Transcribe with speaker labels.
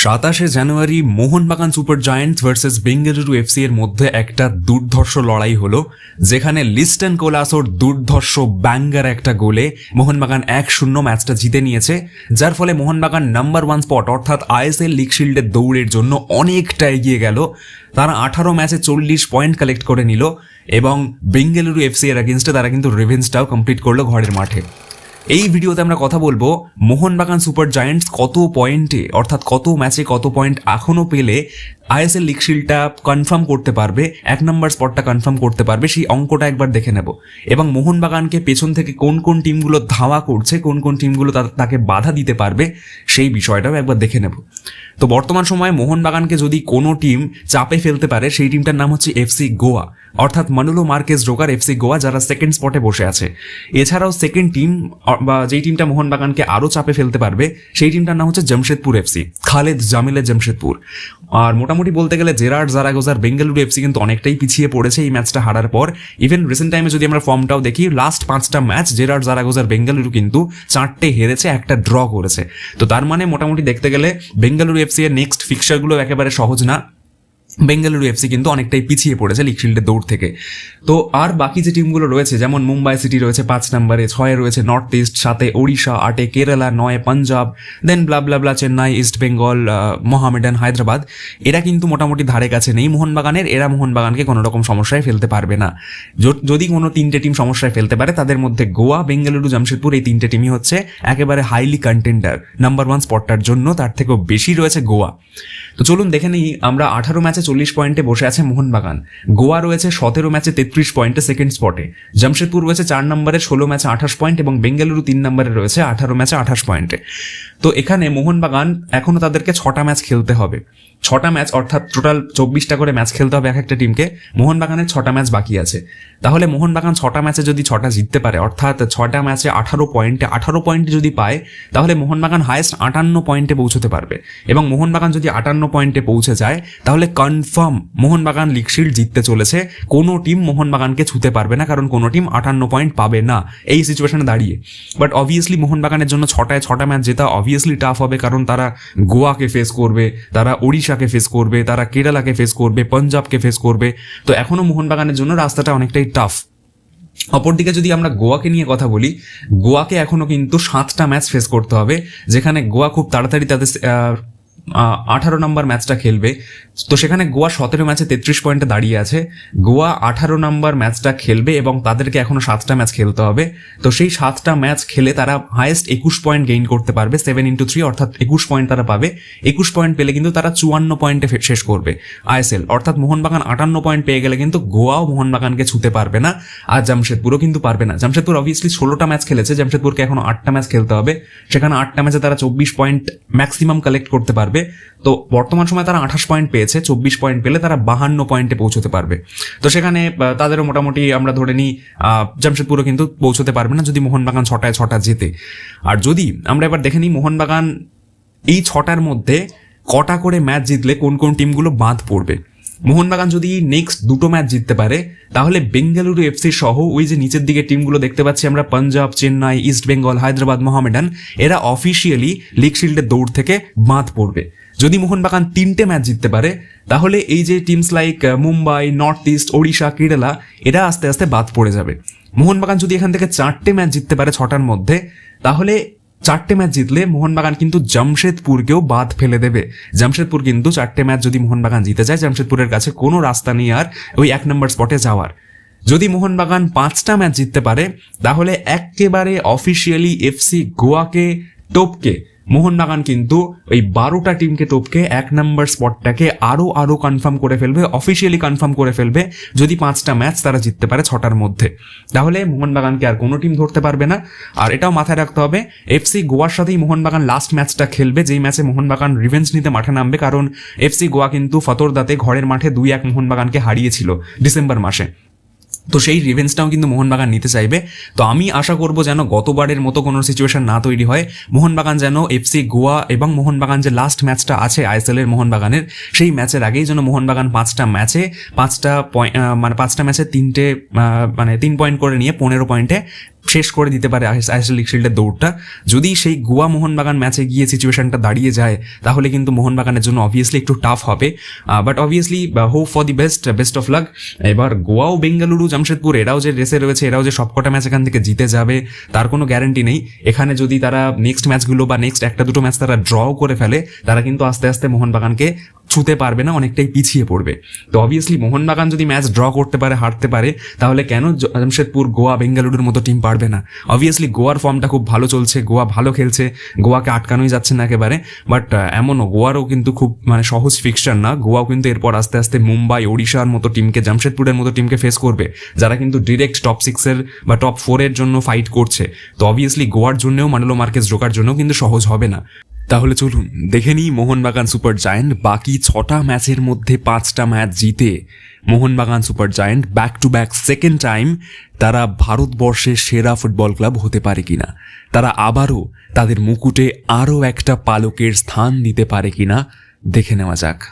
Speaker 1: সাতাশে জানুয়ারি Mohun Bagan super giants versus Bengaluru FC এর মধ্যে একটা দুর্ধর্ষ লড়াই হলো, যেখানে লিস্টন কোলাসোর দুর্ধর্ষ ব্যাঙ্গার একটা গোলে মোহনবাগান এক শূন্য ম্যাচটা জিতে নিয়েছে, যার ফলে মোহনবাগান নাম্বার ওয়ান স্পট অর্থাৎ আইএসএল লিগ শিল্ডের দৌড়ের জন্য অনেকটা এগিয়ে গেল। তারা আঠারো ম্যাচে চল্লিশ পয়েন্ট কালেক্ট করে নিল এবং বেঙ্গালুরু এফসি এর অ্যাগেনস্টে তারা কিন্তু রিভেন্সটাও কমপ্লিট করল ঘরের মাঠে। এই ভিডিওতে আমরা কথা বলব মোহনবাগান সুপার জায়েন্টস কত পয়েন্টে, অর্থাৎ কত ম্যাচে কত পয়েন্ট এখনও পেলে আইএসএল লিগ শিল্ডটা কনফার্ম করতে পারবে, এক নম্বর স্পটটা কনফার্ম করতে পারবে, সেই অঙ্কটা একবার দেখে নেব। এবং মোহনবাগানকে পেছন থেকে কোন কোন টিমগুলো ধাওয়া করছে, কোন কোন টিমগুলো তাকে বাধা দিতে পারবে, সেই বিষয়টাও একবার দেখে নেব। তো বর্তমান সময়ে মোহনবাগানকে যদি কোনো টিম চাপে ফেলতে পারে, সেই টিমটার নাম হচ্ছে এফসি গোয়া। অর্থাৎ মানুলো মার্কেস জোকার এফসি গোয়া, যারা সেকেন্ড স্পটে বসে আছে। এছাড়াও সেকেন্ড টিম বা যেই টিমটা মোহনবাগানকে আরও চাপে ফেলতে পারবে, সেই টিমটার নাম হচ্ছে জামশেদপুর এফসি খালেদ জামিলের জামশেদপুর। আর মোটামুটি বলতে গেলে জেরার্ড জারাগোজার বেঙ্গালুরু এফসি কিন্তু অনেকটাই পিছিয়ে পড়েছে এই ম্যাচটা হারার পর। ইভেন রিসেন্ট টাইমে যদি আমরা ফর্মটাও দেখি লাস্ট পাঁচটা ম্যাচ জেরার্ড জারাগোজার বেঙ্গালুরু কিন্তু চারটে হেরেছে, একটা ড্র করেছে। তো তার মানে মোটামুটি দেখতে গেলে বেঙ্গালুরু এফসি এর নেক্সট ফিক্সারগুলো একেবারে সহজ না। বেঙ্গালুরু এফসি কিন্তু অনেকটাই পিছিয়ে পড়েছে লিগ শিল্ডের দৌড় থেকে। তো আর বাকি যে টিমগুলো রয়েছে, যেমন মুম্বাই সিটি রয়েছে পাঁচ নম্বরে, ছয়ে রয়েছে নর্থ ইস্ট সাথে ওড়িশা, আটে কেরালা, নয় Punjab then blah blah blah Chennai East Bengal Mohammedan Hyderabad. এরা কিন্তু মোটামুটি ধারে কাছে নেই। মোহনবাগানের, এরা মোহনবাগানকে কোনো রকম সমস্যায় ফেলতে পারবে না। যদি কোনো তিনটে টিম সমস্যায় ফেলতে পারে, তাদের মধ্যে গোয়া, বেঙ্গালুরু, জামশেদপুর, এই তিনটে টিমই হচ্ছে একেবারে হাইলি কন্টেন্ডার নাম্বার ওয়ান স্পটটার জন্য। তার থেকেও বেশি রয়েছে গোয়া। তো চলুন দেখে নিই, আমরা আঠারো ম্যাচে চল্লিশ পয়েন্টে বসে আছে মোহনবাগান। গোয়া রয়েছে সতেরো ম্যাচে তেত্রিশ পয়েন্টে সেকেন্ড স্পটে জামশেদপুর রয়েছে চার নম্বরে, ষোলো ম্যাচে আঠাশ পয়েন্ট এবং বেঙ্গালুরু তিন নম্বরে রয়েছে আঠারো ম্যাচে আঠাশ পয়েন্টে তো এখানে মোহনবাগান এখনও তাদেরকে ছটা ম্যাচ খেলতে হবে। ছটা ম্যাচ অর্থাৎ টোটাল চব্বিশটা করে ম্যাচ খেলতে হবে এক একটা টিমকে মোহনবাগানের ছটা ম্যাচ বাকি আছে। তাহলে মোহনবাগান ছটা ম্যাচে যদি ছটা জিততে পারে, অর্থাৎ ছটা ম্যাচে আঠারো পয়েন্টে, আঠারো পয়েন্ট যদি পায়, তাহলে মোহনবাগান হায়েস্ট আটান্ন পয়েন্টে পৌঁছতে পারবে। এবং মোহনবাগান যদি আটান্ন পয়েন্টে পৌঁছে যায়, তাহলে কনফার্ম মোহনবাগান লিগ শিল্ড জিততে চলেছে। কোনো টিম মোহনবাগানকে ছুতে পারবে না, কারণ কোনো টিম আটান্ন পয়েন্ট পাবে না এই সিচুয়েশনে দাঁড়িয়ে। বাট অবভিয়াসলি মোহনবাগানের জন্য ছটায় ছটা ম্যাচ জেতা অবভিয়াসলি টাফ হবে, কারণ তারা গোয়াকে ফেস করবে, তারা ওড়িশাকে ফেস করবে, তারা কেরালাকে ফেস করবে, পাঞ্জাবকে ফেস করবে। তো এখনও মোহনবাগানের জন্য রাস্তাটা অনেকটাই টাফ অপরদিকে যদি আমরা গোয়াকে নিয়ে কথা বলি, গোয়াকে এখনও কিন্তু সাতটা ম্যাচ ফেস করতে হবে, যেখানে গোয়া খুব তাড়াতাড়ি তাদের আঠারো নম্বর ম্যাচটা খেলবে। তো সেখানে গোয়া সতেরো ম্যাচে তেত্রিশ পয়েন্টে দাঁড়িয়ে আছে। গোয়া আঠারো নম্বর ম্যাচটা খেলবে এবং তাদেরকে এখনও সাতটা ম্যাচ খেলতে হবে। তো সেই সাতটা ম্যাচ খেলে তারা হায়েস্ট একুশ পয়েন্ট গেইন করতে পারবে সেভেন ইন্টু থ্রি অর্থাৎ একুশ পয়েন্ট তারা পাবে। একুশ পয়েন্ট পেলে কিন্তু তারা চুয়ান্ন পয়েন্টে শেষ করবে আইএসএল অর্থাৎ মোহনবাগান আটান্ন পয়েন্ট পেয়ে গেলে কিন্তু গোয়াও মোহনবাগানকে ছুতে পারবে না। আর জামশেদপুরও কিন্তু পারবে না। জামশেদপুর অবভিয়াসলি ষোলোটা ম্যাচ খেলেছে, জামশেদপুরকে এখনও আটটা ম্যাচ খেলতে হবে। সেখানে আটটা ম্যাচে তারা চব্বিশ পয়েন্ট ম্যাক্সিমাম কালেক্ট করতে পারবে। তো বর্তমান সময় তারা আঠাশ পয়েন্ট পেয়েছে, চব্বিশ পয়েন্ট পেলে তারা বাহান্ন পয়েন্টে পৌঁছতে পারবে। তো সেখানে তাদেরও মোটামুটি আমরা ধরে নিই জামশেদপুরও কিন্তু পৌঁছতে পারবে না যদি মোহনবাগান ছটায় ছটা জেতে। আর যদি আমরা এবার দেখে নিই মোহনবাগান এই ছটার মধ্যে কটা করে ম্যাচ জিতলে কোন কোন টিমগুলো বাদ পড়বে। মোহনবাগান যদি নেক্সট দুটো ম্যাচ জিততে পারে, তাহলে বেঙ্গালুরু এফসি সহ ওই যে নিচের দিকে টিমগুলো দেখতে পাচ্ছি আমরা পাঞ্জাব চেন্নাই ইস্ট বেঙ্গল হায়দ্রাবাদ মোহামেডান এরা অফিসিয়ালি লিগ শিল্ডের দৌড় থেকে বাঁধ পড়বে। যদি মোহনবাগান তিনটে ম্যাচ জিততে পারে, তাহলে এই যে teams like Mumbai north east Odisha Kerala এরা আস্তে আস্তে বাদ পড়ে যাবে। মোহনবাগান যদি এখান থেকে চারটে ম্যাচ জিততে পারে ছটার মধ্যে, তাহলে চারটে ম্যাচ জিতলে মোহনবাগান কিন্তু জামশেদপুরকেও বাদ ফেলে দেবে। জামশেদপুর কিন্তু চারটে ম্যাচ যদি মোহনবাগান জিতে যায়, জামশেদপুরের কাছে কোনো রাস্তা নেই আর ওই এক নম্বর স্পটে যাওয়ার। যদি মোহনবাগান পাঁচটা ম্যাচ জিততে পারে, তাহলে একেবারে অফিসিয়ালি এফসি গোয়াকে, টপকে মোহনবাগান কিন্তু ওই বারোটা টিমকে টপকে এক নম্বর স্পটটাকে আরও আরও কনফার্ম করে ফেলবে অফিসিয়ালি কনফার্ম করে ফেলবে, যদি পাঁচটা ম্যাচ তারা জিততে পারে ছটার মধ্যে। তাহলে মোহনবাগানকে আর কোনো টিম ধরতে পারবে না। আর এটাও মাথায় রাখতে হবে এফসি গোয়ার সাথেই মোহনবাগান লাস্ট ম্যাচটা খেলবে, যেই ম্যাচে মোহনবাগান রিভেঞ্জ নিতে মাঠে নামবে, কারণ এফসি গোয়া কিন্তু ফতরদাতে ঘরের মাঠে দুই এক মোহনবাগানকে হারিয়েছিল ডিসেম্বর মাসে। তো সেই রিভেন্সটাও কিন্তু মোহনবাগান নিতে চাইবে। তো আমি আশা করব যেন গতবারের মতো কোনো সিচুয়েশন না তৈরি হয়। মোহনবাগান যেন এফসি গোয়া এবং মোহনবাগান যে লাস্ট ম্যাচটা আছে আইএসএলের মোহনবাগানের, সেই ম্যাচের আগেই যেন মোহনবাগান পাঁচটা ম্যাচে পাঁচটা পয়েন্ট মানে পাঁচটা ম্যাচে তিনটে মানে তিন পয়েন্ট করে নিয়ে পনেরো পয়েন্টে শেষ করে দিতে পারে আইএসএল লিগ শিল্ডের দৌড়টা। যদি সেই গোয়া মোহনবাগান ম্যাচে গিয়ে সিচুয়েশনটা দাঁড়িয়ে যায়, তাহলে কিন্তু মোহনবাগানের জন্য অবভিয়াসলি একটু টাফ হবে। But obviously hope for the best best of luck এবার গোয়াও, বেঙ্গালুরু, জামশেদপুর, এরাও যে রেসে রয়েছে, এরাও যে সবকটা ম্যাচ এখান থেকে জিতে যাবে, তার কোনো গ্যারান্টি নেই। এখানে যদি তারা নেক্সট ম্যাচগুলো বা নেক্সট একটা দুটো ম্যাচ তারা ড্র করে ফেলে, তারা কিন্তু আস্তে আস্তে মোহনবাগানকে ছুতে পারবে না, অনেকটাই পিছিয়ে পড়বে। তো অবভিয়াসলি মোহনবাগান যদি ম্যাচ ড্র করতে পারে, হারতে পারে, তাহলে কেন জামশেদপুর, গোয়া, বেঙ্গালুরুর মতো টিম পারবে না? অবভিয়াসলি গোয়ার ফর্মটা খুব ভালো চলছে, গোয়া ভালো খেলছে, গোয়াকে আটকানোই যাচ্ছে না একেবারে বাট এমনও গোয়ারও কিন্তু খুব মানে সহজ ফিক্সচার না। গোয়াও কিন্তু এরপর আস্তে আস্তে মুম্বাই, ওড়িশার মতো টিমকে জামশেদপুরের মতো টিমকে ফেস করবে, যারা কিন্তু ডিরেক্ট টপ সিক্সের বা টপ ফোরের জন্য ফাইট করছে। তো অবভিয়াসলি গোয়ার জন্যও মানলো মার্কেস ঢোকার জন্য কিন্তু সহজ হবে না। তাহলে চলুন, দেখে নিই মোহনবাগান সুপার জায়েন্ট বাকি ছটা ম্যাচের মধ্যে পাঁচটা ম্যাচ জিতে। Mohun Bagan super giant back to back second time তারা ভারতবর্ষের সেরা ফুটবল ক্লাব হতে পারে কিনা? তারা আবারও তাদের মুকুটে আরও একটা পালকের স্থান দিতে পারে কিনা? দেখে নেওয়া যাক।